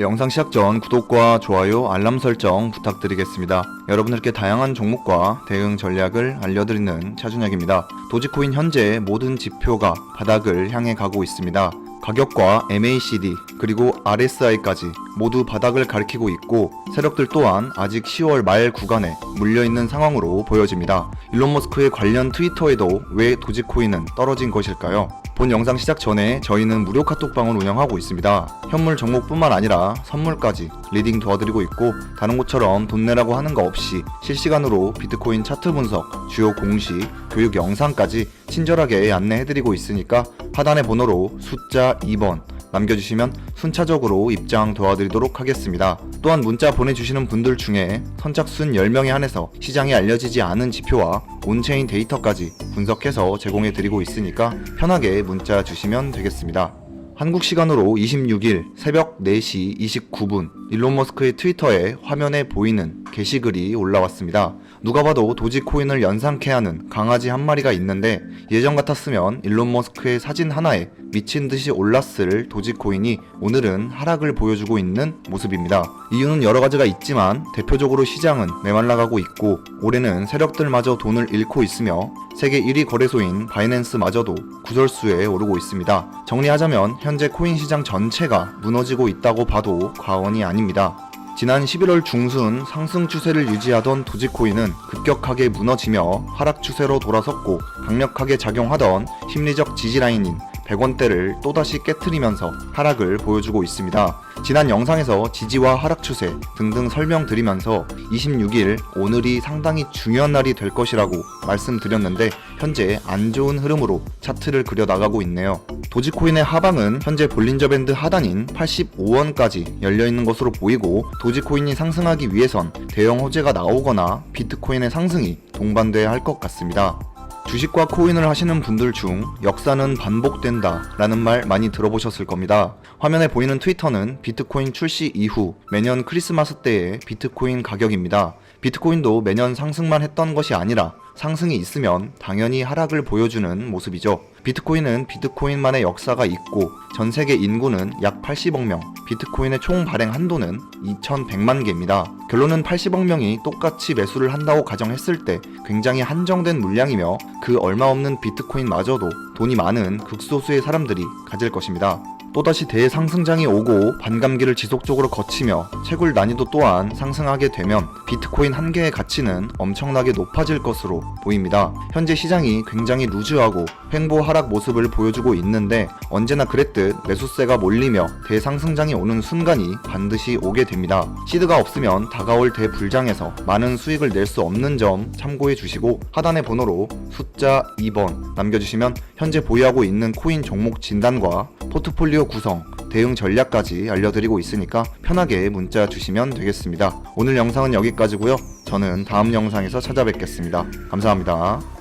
네, 영상 시작 전 구독과 좋아요, 알람 설정 부탁드리겠습니다. 여러분들께 다양한 종목과 대응 전략을 알려드리는 차준혁입니다. 도지코인 현재 모든 지표가 바닥을 향해 가고 있습니다. 가격과 MACD 그리고 RSI까지 모두 바닥을 가리키고 있고 세력들 또한 아직 10월 말 구간에 물려 있는 상황으로 보여집니다. 일론 머스크의 관련 트위터에도 왜 도지코인은 떨어진 것일까요? 본 영상 시작 전에 저희는 무료 카톡방을 운영하고 있습니다. 현물 종목뿐만 아니라 선물까지 리딩 도와드리고 있고 다른 곳처럼 돈 내라고 하는 거 없이 실시간으로 비트코인 차트 분석, 주요 공시, 교육 영상까지 친절하게 안내해드리고 있으니까 하단의 번호로 숫자 2번 남겨주시면 순차적으로 입장 도와드리도록 하겠습니다. 또한 문자 보내주시는 분들 중에 선착순 10명에 한해서 시장에 알려지지 않은 지표와 온체인 데이터까지 분석해서 제공해드리고 있으니까 편하게 문자 주시면 되겠습니다. 한국 시간으로 26일 새벽 4시 29분 일론 머스크의 트위터에 화면에 보이는 게시글이 올라왔습니다. 누가 봐도 도지코인을 연상케 하는 강아지 한 마리가 있는데 예전 같았으면 일론 머스크의 사진 하나에 미친 듯이 올랐을 도지코인이 오늘은 하락을 보여주고 있는 모습입니다. 이유는 여러 가지가 있지만 대표적으로 시장은 메말라가고 있고 올해는 세력들마저 돈을 잃고 있으며 세계 1위 거래소인 바이낸스마저도 구설수에 오르고 있습니다. 정리하자면 현재 코인 시장 전체가 무너지고 있다고 봐도 과언이 아닙니다. 지난 11월 중순 상승 추세를 유지하던 도지코인은 급격하게 무너지며 하락 추세로 돌아섰고 강력하게 작용하던 심리적 지지라인인 100원대를 또다시 깨트리면서 하락을 보여주고 있습니다. 지난 영상에서 지지와 하락 추세 등등 설명드리면서 26일 오늘이 상당히 중요한 날이 될 것이라고 말씀드렸는데 현재 안 좋은 흐름으로 차트를 그려 나가고 있네요. 도지코인의 하방은 현재 볼린저 밴드 하단인 85원까지 열려 있는 것으로 보이고 도지코인이 상승하기 위해선 대형 호재가 나오거나 비트코인의 상승이 동반돼야 할 것 같습니다. 주식과 코인을 하시는 분들 중 역사는 반복된다 라는 말 많이 들어보셨을 겁니다. 화면에 보이는 트위터는 비트코인 출시 이후 매년 크리스마스 때의 비트코인 가격입니다. 비트코인도 매년 상승만 했던 것이 아니라 상승이 있으면 당연히 하락을 보여주는 모습이죠. 비트코인은 비트코인만의 역사가 있고 전 세계 인구는 약 80억 명, 비트코인의 총 발행 한도는 2,100만 개입니다. 결론은 80억 명이 똑같이 매수를 한다고 가정했을 때 굉장히 한정된 물량이며 그 얼마 없는 비트코인마저도 돈이 많은 극소수의 사람들이 가질 것입니다. 또다시 대상승장이 오고 반감기를 지속적으로 거치며 채굴 난이도 또한 상승하게 되면 비트코인 한 개의 가치는 엄청나게 높아질 것으로 보입니다. 현재 시장이 굉장히 루즈하고 횡보 하락 모습을 보여주고 있는데 언제나 그랬듯 매수세가 몰리며 대상승장이 오는 순간이 반드시 오게 됩니다. 시드가 없으면 다가올 대불장에서 많은 수익을 낼 수 없는 점 참고해 주시고 하단의 번호로 숫자 2번 남겨주시면 현재 보유하고 있는 코인 종목 진단과 포트폴 리오 구성, 대응 전략까지 알려드리고 있으니까 편하게 문자 주시면 되겠습니다. 오늘 영상은 여기까지고요. 저는 다음 영상에서 찾아뵙겠습니다. 감사합니다.